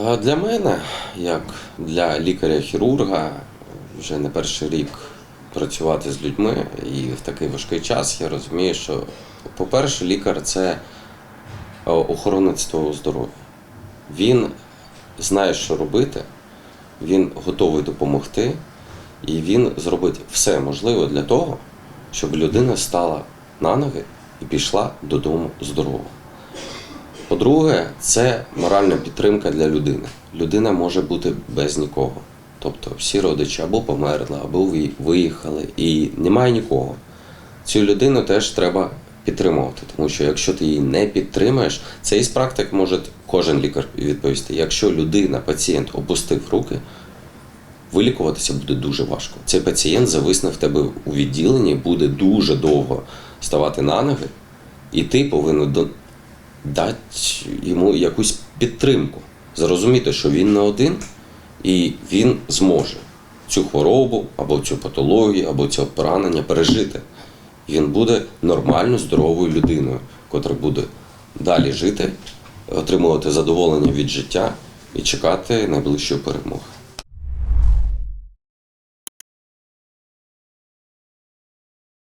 Для мене, як для лікаря-хірурга, вже не перший рік працювати з людьми і в такий важкий час я розумію, що, по-перше, лікар це е, охоронець твого здоров'я. Він знає, що робити, він готовий допомогти, і він зробить все можливе для того, щоб людина стала на ноги і пішла додому здорова. По-друге, це моральна підтримка для людини. Людина може бути без нікого. Тобто всі родичі або померли, або виїхали, і немає нікого. Цю людину теж треба підтримувати, тому що якщо ти її не підтримаєш, це із практик може кожен лікар відповісти. Якщо людина, пацієнт опустив руки, вилікуватися буде дуже важко. Цей пацієнт зависне в тебе у відділенні, буде дуже довго ставати на ноги, і ти повинен дати йому якусь підтримку, зрозуміти, що він не один, і він зможе цю хворобу, або цю патологію, або це поранення пережити. Він буде нормально здоровою людиною, котра буде далі жити, отримувати задоволення від життя і чекати найближчої перемоги.